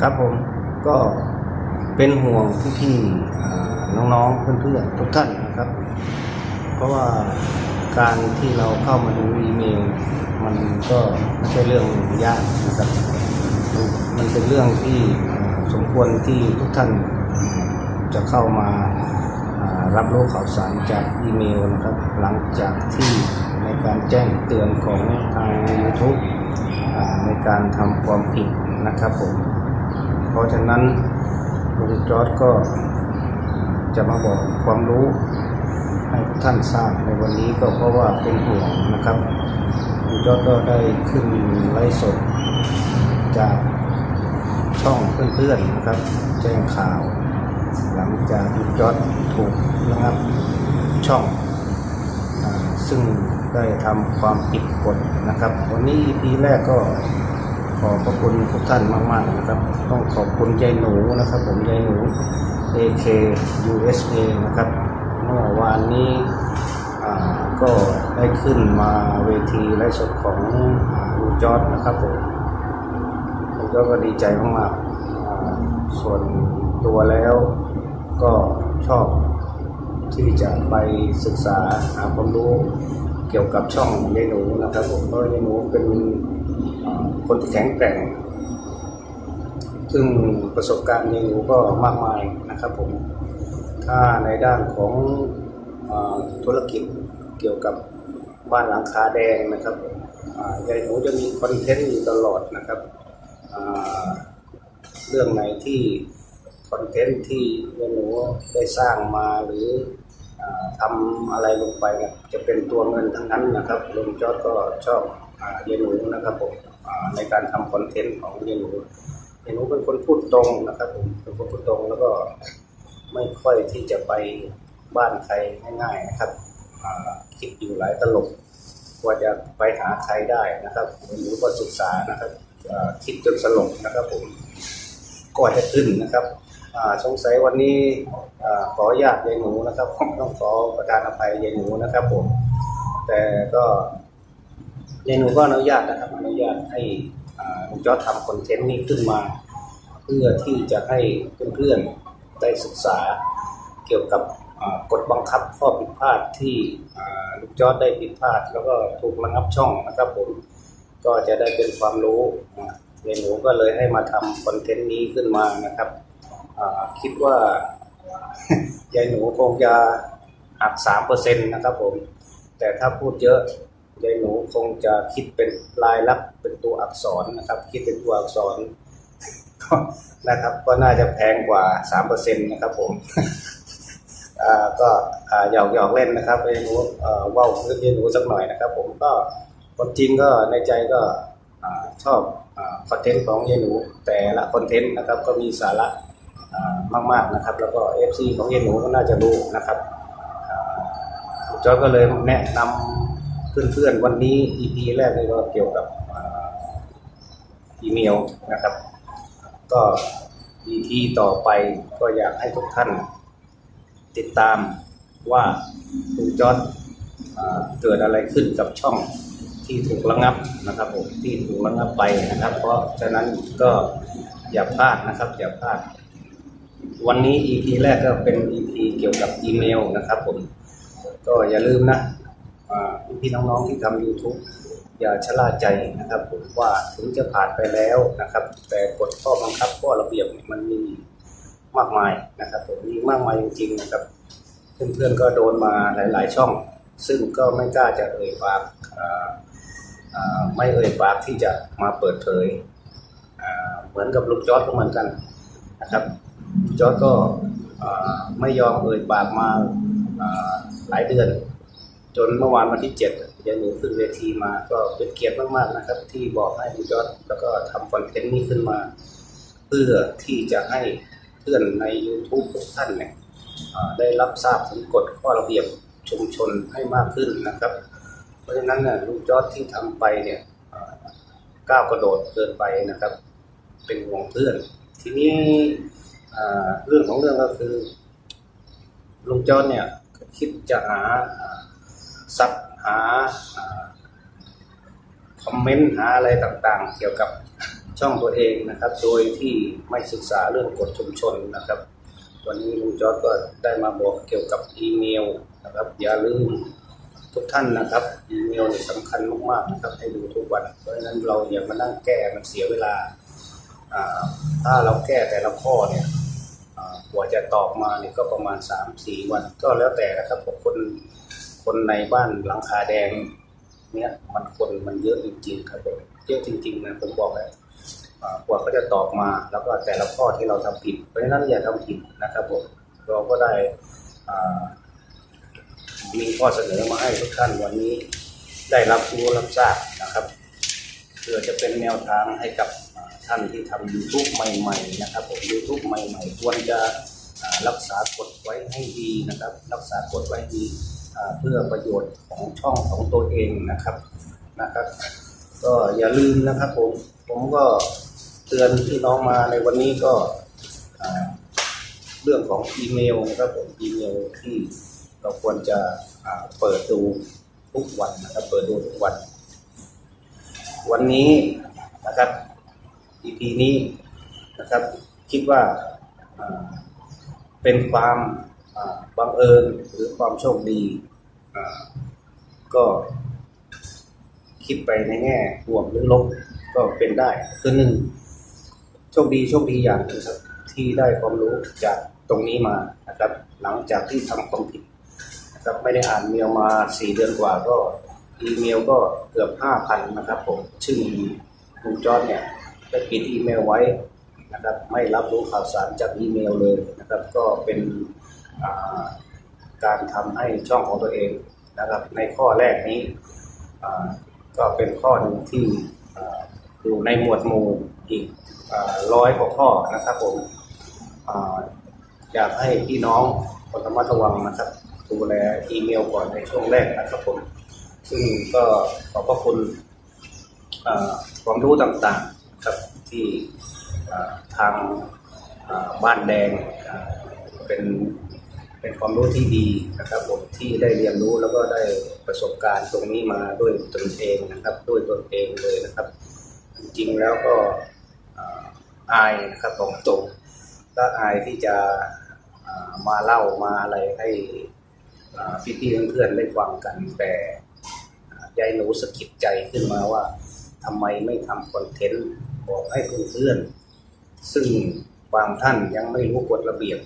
ครับผมก็เป็นห่วงพี่ๆอ่น้องๆเพื่อนๆทุกท่านนะครับ เพราะว่าการที่เราเข้ามาดูอีเมล มันก็ไม่ใช่เรื่องยากนะครับมันเป็นเรื่องที่สมควรที่ทุกท่านจะเข้ามารับรู้ข่าวสารจากอีเมลนะครับ หลังจากที่ในการแจ้งเตือนของทาง YouTube อ่าในการทำความผิดนะครับผม เพราะฉะนั้นลุงจอร์ดก็จะมาบอกความรู้ให้ท่านทราบในวันนี้ก็เพราะว่าเป็นห่วงนะครับลุงจอร์ดก็ได้ขึ้นไลฟ์สดจากช่องเพื่อนๆนะครับ แจ้งข่าว หลังจากลุงจอร์ดถูกนะครับช่องอซึ่งได้ทำความผิดกฎนะครับ วันนี้ EP แรกก็ ขอขอบคุณทุกท่านมาก ๆ นะครับ ต้องขอบคุณยายหนูนะครับ ผมยายหนู AK USA นะครับเมื่อวานนี้ก็ได้ขึ้นมาเวทีไลฟ์สดของลุงจอร์ดนะครับผมลุงจอร์ดก็ดีใจมากๆอ่าส่วนตัวแล้วก็ชอบที่จะไปศึกษาหาความรู้เกี่ยวกับช่องยายหนูนะครับผมเพราะยายหนูเป็น คนที่แข็งแกร่ง ซึ่งประสบการณ์ยายหนูก็มากมายนะครับผม ถ้าในด้านของอธุรกิจเกี่ยวกับบ้านหลังคาแดงนะครับยายหนูจะมีคอนเทนต์อยู่ตลอดนะครับเรื่องไหนที่คอนเทนต์ที่ยายหนูได้สร้างมาหรืออทำอะไรลงไปนี่ยจะเป็นตัวเงินทั้งนั้นนะครับลุงจอดก็ชอบอยายหนูนะครับผม ในการทำคอนเทนต์ของยายนูยายนูเป็นคนพูดตรงนะครับผมเป็นคนพูดตรงแล้วก็ไม่ค่อยที่จะไปบ้านใครง่าย ๆนะครับคิดอยู่หลายตลบกว่าจะไปหาใครได้นะครับหรือว่าศึกษานะครับคิดจนสลบนะครับผมก่อนจะขึ้นนะครับสงสัยวันนี้ขออนุญาตยายหนูนะครับต้องขอประทานอภัยยายหนูนะครับผมแต่ก็ ยายหนูก็อนุญาตนะครับอนุญาตให้อ่าลุงจอร์ทำคอนเทนต์นี้ขึ้นมา เพื่อที่จะให้เพื่อนๆได้ศึกษาเกี่ยวกับกฎบังคับข้อผิดพลาดที่ลูกจอร์ดได้ผิดพลาด แล้วก็ถูกระงับช่องนะครับผมก็จะได้เป็นความรู้เรียนหนูก็เลยให้มาทำคอนเทนต์นี้ขึ้นมานะครับคิดว่ายายหนูคงจะหักสามเปอร์เซ็นต์นะครับผม แต่ถ้าพูดเยอะ ยายหนูคงจะคิดเป็นลายลักษณ์เป็นตัวอักษรนะครับ คิดเป็นตัวอักษรนะครับ ก็น่าจะแพงกว่า3%นะครับผมก็หยอกหยอกเล่นนะครับเรนูเอ่อเว่าวเรียนรู้สักหน่อยนะครับ ผมก็คนจริงก็ในใจก็ชอบคอนเทนต์ของเยหนู แต่ละคอนเทนต์นะครับ ก็มีสาระมากๆนะครับ แล้วก็ FC ของเยหนูก็น่าจะรู้นะครับจอยก็เลยแนะนำ เพื่อนๆ วันนี้ EP แรกนี่ก็เกี่ยวกับอีเมลนะครับ ก็ EP ต่อไปก็อยากให้ทุกท่าน ติดตามว่าคุณจอร์ดเกิดอะไรขึ้นกับช่องที่ถูกระงับนะครับผมที่ถูกระงับไปนะครับ เพราะฉะนั้นก็อย่าพลาดนะครับอย่าพลาด วันนี้ EP แรกก็เป็น EP เกี่ยวกับอีเมลนะครับผมก็อย่าลืมนะ พี่น้องๆที่ทำ YouTube อย่าชะล่าใจนะครับผมว่าถึงจะผ่านไปแล้วนะครับ แต่กฎข้อบังคับข้อระเบียบมันมีมากมายนะครับผมมีมากมายจริงๆนะครับ เพื่อนๆก็โดนมาหลาย ๆ ช่อง ซึ่งก็ไม่กล้าจะเอ่ยปากไม่เอ่ยปากที่จะมาเปิดเผยเหมือนกับลูกจอร์ดก็เหมือนกันนะครับจอร์ดก็ไม่ยอมเอ่ยปากมาหลายเดือน จนเมื่อวานวันที่เจ็ดยายหนูขึ้นเวทีมา ก็เป็นเกียรติมากๆนะครับ ที่บอกให้คุณจอดแล้วก็ทำคอนเทนต์นี้ขึ้นมา เพื่อที่จะให้เพื่อนใน YouTube ทุกท่านเนี่ยได้รับทราบถึงกฎข้อระเบียบชุมชนให้มากขึ้นนะครับ เพราะฉะนั้นเนี่ยลุงจอดที่ทำไปเนี่ยก้าวกระโดดเกินไปนะครับ เป็นห่วงเพื่อน ทีนี้เรื่องของเรื่องก็คือลุงจอดเนี่ยคิดจะหา ซับหาคอมเมนต์หาอะไรต่างๆ เกี่ยวกับช่องตัวเองนะครับ โดยที่ไม่ศึกษาเรื่องกฎชุมชนนะครับ วันนี้ลุงจอร์ดก็ได้มาบอกเกี่ยวกับอีเมลนะครับ อย่าลืมทุกท่านนะครับ อีเมลนี่สำคัญมากๆนะครับ ให้ดูทุกวัน เพราะฉะนั้นเราอย่ามานั่งแก้มันเสียเวลา ถ้าเราแก้แต่ละข้อเนี่ยกว่าจะตอบมาเนี่ยก็ประมาณ 3-4 วัน ก็แล้วแต่นะครับคน คนในบ้านหลังคาแดง เนี่ยมันคนมันเยอะจริงๆครับผมเยอะจริงๆนะผมบอกเลยอ่ากว่าเขาจะตอบมาแล้วก็แต่ละข้อที่เราทำผิด เพราะฉะนั้นอย่าทำผิดนะครับผมเราก็ได้มีข้อเสนอมาให้ทุกท่านวันนี้ได้รับรู้รับทราบนะครับเพื่อจะเป็นแนวทางให้กับท่านที่ทำ YouTube ใหม่ๆนะครับผม YouTube ใหม่ๆ ควรจะรักษากฎไว้ให้ดีนะครับ รักษากฎไว้ให้ดี เพื่อประโยชน์ของช่องของตัวเองนะครับนะครับ ก็อย่าลืมนะครับผมผมก็เตือนพี่น้องมาในวันนี้ก็เรื่องของอีเมลนะครับผมอีเมลที่เราควรจะเปิดดูทุกวันนะครับ เปิดดูทุกวัน วันนี้นะครับ EP นี้นะครับ คิดว่าเป็นความ บังเอิญหรือความโชคดีก็คิดไปในแง่บวกหรือลบก็เป็นได้คือหนึ่งโชคดีโชคดีอย่างนึงครับ ที่ได้ความรู้จากตรงนี้มานะครับ หลังจากที่ทำความผิดนะครับไม่ได้อ่านเมลมาสี่เดือนกว่าก็อีเมลก็เกือบห้าพันนะครับผมซึ่งลุงจอร์ดเนี่ยได้ปิดอีเมลไว้นะครับ ไม่รับรู้ข่าวสารจากอีเมลเลยนะครับ ก็เป็น การทำให้ช่องของตัวเองนะครับ ในข้อแรกนี้ก็เป็นข้อหนึ่งที่อยู่ในหมวดหมู่อีกร้อยกว่าข้อนะครับผมอยากให้พี่น้องคนระมัดระวังนะครับดูแลอีเมลก่อนในช่วงแรกนะครับผมซึ่งก็ขอบพระคุณความรู้ต่างๆครับที่ทางบ้านแดงเป็น เป็นความรู้ที่ดีนะครับผมที่ได้เรียนรู้แล้วก็ได้ประสบการณ์ตรงนี้มาด้วยตนเองนะครับ ด้วยตนเองเลยนะครับ จริงๆแล้วก็อายนะครับตรงตรงก็อายที่จะมาเล่ามาอะไรให้อ่าพี่ๆเพื่อนๆได้ฟังกันแต่ยายหนูสะกิดใจขึ้นมาว่าทำไมไม่ทำคอนเทนต์บอกให้เพื่อนๆซึ่งบางท่านยังไม่รู้กฎระเบียบ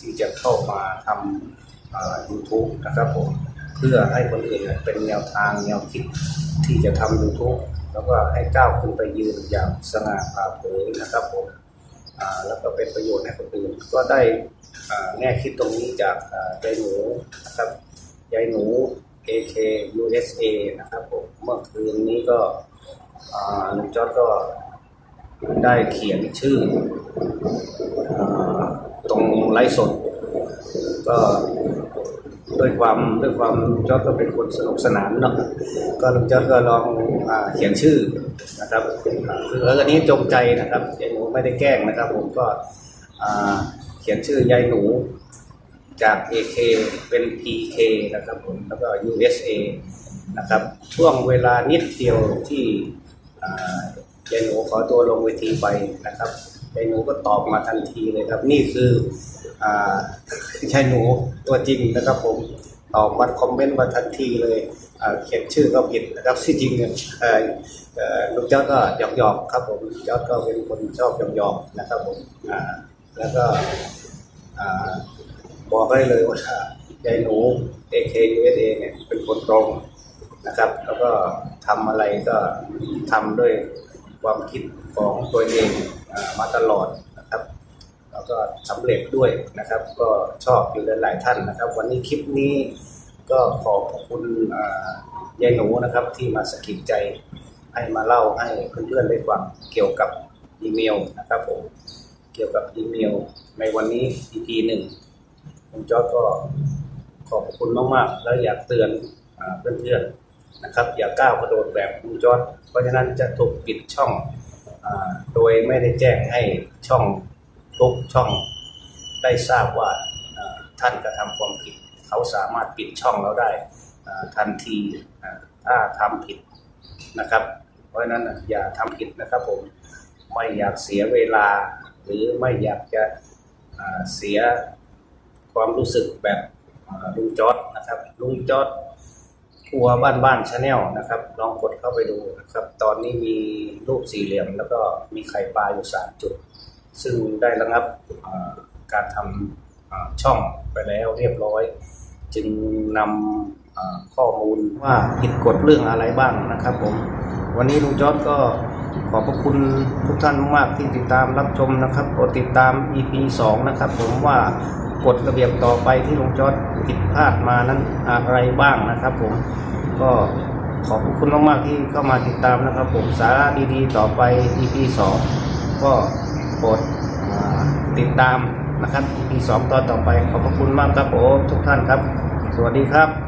ที่จะเข้ามาทำอ่า YouTube นะครับผมเพื่อให้คนอื่นเป็นแนวทางแนวคิดที่จะทำ YouTube แล้วก็ให้ก้าวขึ้นไปยืนอย่างสง่าผ่าเผยนะครับผมแล้วก็เป็นประโยชน์ให้คนอื่นก็ได้แง่คิดตรงนี้จากยายหนูนะครับยายหนู AK USA นะครับผมเมื่อคืนนี้ก็ลุงจอดก็ได้เขียนชื่ออ ตรงไลฟ์สด ก็ด้วยความด้วยความจอร์ดก็เป็นคนสนุกสนานเนาะก็ลุงจอร์ดก็ลองอเขียนชื่อนะครับคืออันนี้จงใจนะครับยายหนูไม่ได้แกล้งนะครับ ผมก็เขียนชื่อยายหนูจาก AK เป็น PK นะครับผมแล้วก็ USA นะครับ ช่วงเวลานิดเดียวที่ยายหนูขอตัวลงเวทีไปนะครับ ยายหนูก็ตอบมาทันทีเลยครับ นี่คืออ่ายายหนูตัวจริงนะครับ ผมตอบมาคอมเมนต์มาทันทีเลยเขียนชื่อก็ผิดนะครับที่จริงเนี่ยเอ่อเอ่อลูกจ้าก็หยอกหยอกๆครับผมลูกเจ้าก็เป็นคนชอบหยอกหยอกๆนะครับผมแล้วก็บอกได้เลยว่ายายหนู AK USA เนี่ยเป็นคนตรงนะครับ แล้วก็ทำอะไรก็ทำด้วย ความคิดของตัวเองอมาตลอดนะครับแล้วก็สำเร็จด้วยนะครับ ก็ชอบอยู่หลายๆท่านนะครับ วันนี้คลิปนี้ก็ขอบพระคุณยายหนูนะครับ ที่มาสะกิดใจให้มาเล่าให้เพื่อนๆได้ฟังเกี่ยวกับอีเมลนะครับผมเกี่ยวกับอีเมล ในวันนี้ EP หนึ่งผมจอร์ดก็ขอบคุณมากๆ แล้วอยากเตือนอเพื่อนๆ นะครับ อย่าก้าวกระโดดแบบคุณจอดเพราะฉะนั้นจะถูกปิดช่องอโดยไม่ได้แจ้งให้ช่องทุกช่องได้ทราบว่าท่านกระทำความผิด เขาสามารถปิดช่องเราได้ทันทีถ้าทำผิดนะครับ เพราะฉะนั้นอย่าทำผิดนะครับผมไม่อยากเสียเวลา หรือไม่อยากจะเสียความรู้สึกแบบลุงจอดนะครับลุงจอด ครัวบ้านบ้านชาแนลนะครับลองกดเข้าไปดูนะครับ ตอนนี้มีรูปสี่เหลี่ยม แล้วก็มีไข่ปลาอยู่สามจุด ซึ่งได้ระงับการทำช่องไปแล้วเรียบร้อย จึงนำข้อมูลว่าผิดกฎเรื่องอะไรบ้างนะครับผม วันนี้ลุงจอร์ดก็ขอบพระคุณทุกท่านมากที่ติดตามรับชมนะครับโปรดติดตาม EP 2 นะครับผมว่า กฎระเบียบต่อไปที่ลุงจอดผิดพลาดมานั้นอะไรบ้างนะครับ ผมก็ขอบคุณมากๆที่เข้ามาติดตามนะครับ ผมสาระดีๆ ต่อไป EP 2ก็โปรดติดตามนะครับ EP 2ตอนต่อไปขอบพระคุณมากครับผมทุกท่านครับ สวัสดีครับ